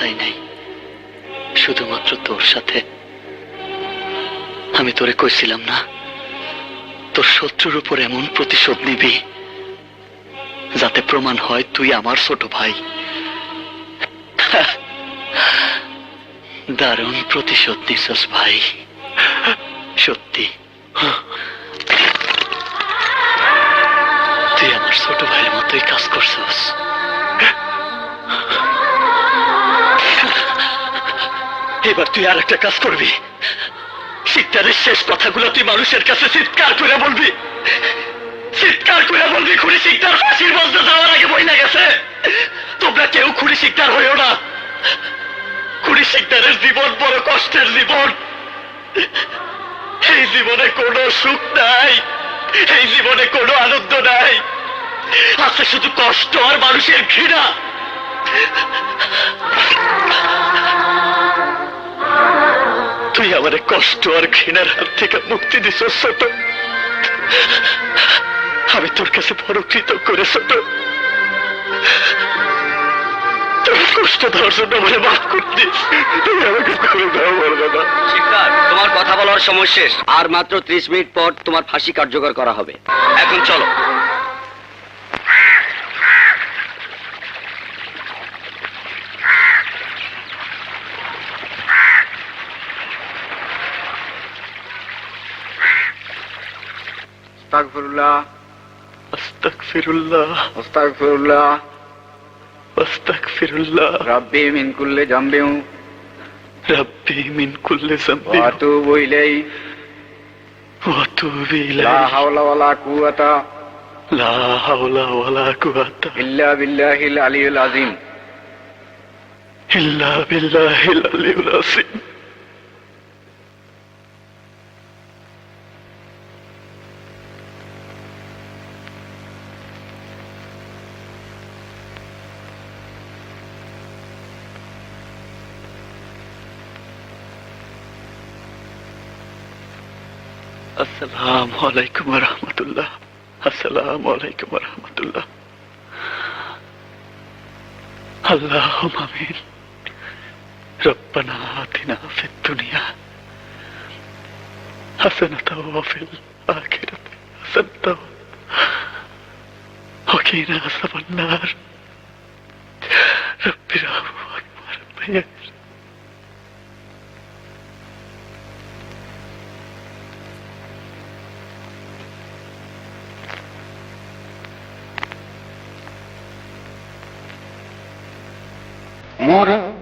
চাই নাই। শুধুমাত্র তোর সাথে। আমি তোরে কইছিলাম না, তোর শত্রুর উপর এমন প্রতিশোধ নিবি, যাতে প্রমাণ হয় তুই আমার ছোট ভাই। দারুণ প্রতিশোধ নিছস ভাই। সত্যি। তুই আমার ছোট ভাইয়ের মতোই কাজ করছস। এবার তুই আর একটা কাজ করবি। শিকদারের শেষ কথাগুলো তুই মানুষের কাছে চিৎকার করে বলবি। চিৎকার করে বলবি, খুনি শিকদার ফাঁসির বলতে যাওয়ার আগে বই গেছে। তোমরা কেউ খুনি শিকদার হইও না। খুনি শিকদারের জীবন বড় কষ্টের জীবন। এই জীবনে কোনো সুখ নাই। এই জীবনে কোনো আনন্দ নাই। আছে শুধু কষ্ট আর মানুষের ঘৃণা। তুই আমার কষ্ট আর ঘৃণার হাত থেকে মুক্তি দিস ছোট। আমি তোর কাছে বড় কৃতজ্ঞ করে ছোট তোমার কথা বলার সময় শেষ। আর মাত্র ত্রিশ মিনিট পর তোমার ফাঁসি কার্যকর করা হবে। এখন চলো। আস্তাগফিরুল্লাহ। আস্তাগফিরুল্লাহ। আস্তাগফিরুল্লাহ। আস্তাগফিরুল্লাহ। রাব্বি মিন কুল্লি জামবিউ রাব্বি মিন কুল্লি যামবি ওয়া আতুবু ইলাইহি। ওয়া আতুবু লা হাওলা ওয়ালা কুওয়াতা। লা হাওলা ওয়ালা কুওয়াতা। ইল্লা বিল্লাহিল আলিয়্যিল আযীম। ইল্লা বিল্লাহিল আলিয়্যিল আযীম। السلام عليكم ورحمة الله. السلام عليكم ورحمة الله. اللهم آمين. ربنا آتنا في الدنيا حسنة وفي الآخرة حسنة. وكينا عذاب النار. ربي رب ارحمهم ربنا Water.